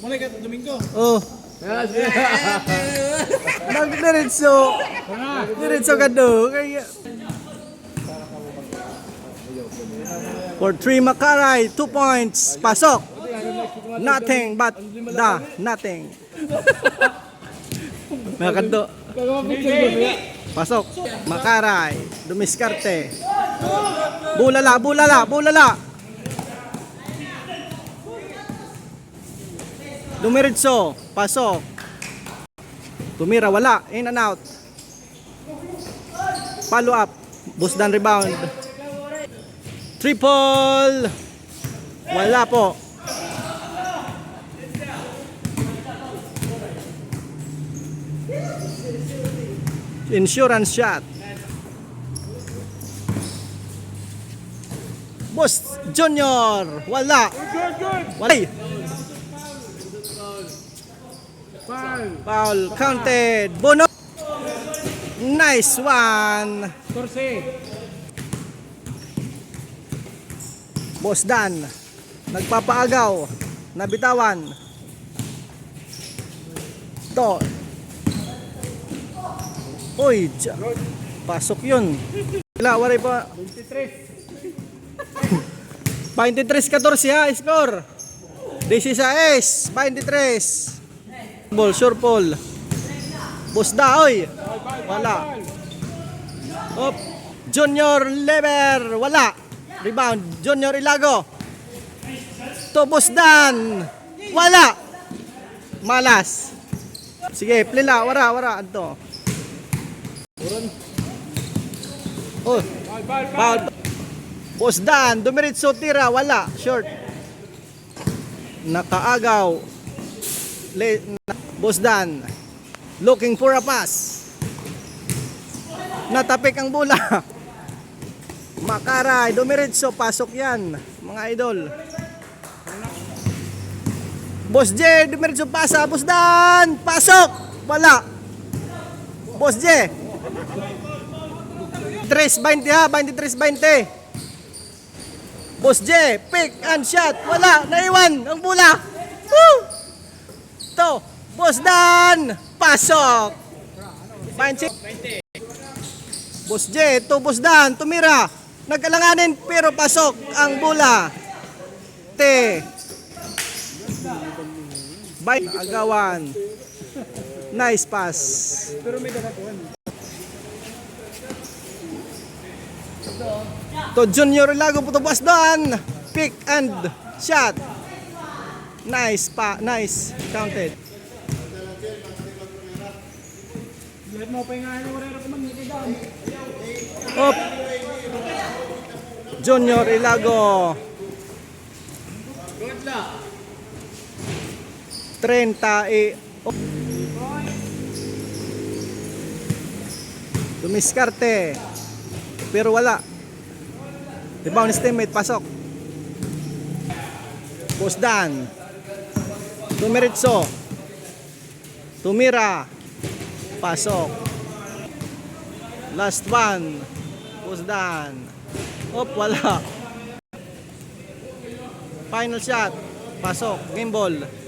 Mulai ka Domingo. Oh. Nagdiretso. Diretso ka do. For three Makaray, two points. Pasok. Nothing but the nothing. Nakakado. Pasok. Makaray. Dumiskarte. Bulala, bulala, bulala. Dumiritso. Pasok. Tumira, wala. In and out. Follow up. Boost down rebound. Triple. Wala po. Insurance shot. Boss Junior. Wala. Wala. Foul counted. Bono. Nice one. Torse. Boss Dan. Nagpapaagaw. Nabitawan. To. Uy, pasok yun. Wala, wala pa. 23. 23-14 ha, score. 16, 23. Ball, sure ball. Boss da, oy. Wala. Op. Junior Lever, wala. Rebound, Junior Ilago. Tobos Dan. Wala. Malas. Sige, plila, wara, wara. Anto. Oh, foul. Boss Dan, dumiritso tira, wala. Short. Nakaagaw. Le, Boss Dan. Looking for a pass. Natapik ang bola. Makaray, dumiritso, pasok yan. Mga idol. Boss J, dumiritso pasa. Boss Dan, pasok. Wala. Boss J. 3.20 ha, 23.20. Boss J, pick and shot. Wala, naiwan ang bola. To, Boss pasok. 20. Boss J, to Boss tumira. Nagkalanganin pero pasok ang bola. Te. Bay agawan. Nice pass. To Junior Lago Boss Dan. Pick and shot. Nice pa, nice counted. Pa yung ano, wala ko man. Hindi daw. Up. Junior Ilago. 30 e. Dumiskarte. Pero wala. Rebound teammate, pasok. Boss Dan. Tumiritso. Tumira. Pasok. Last one. Boss Dan. Op, wala. Final shot. Pasok. Game ball.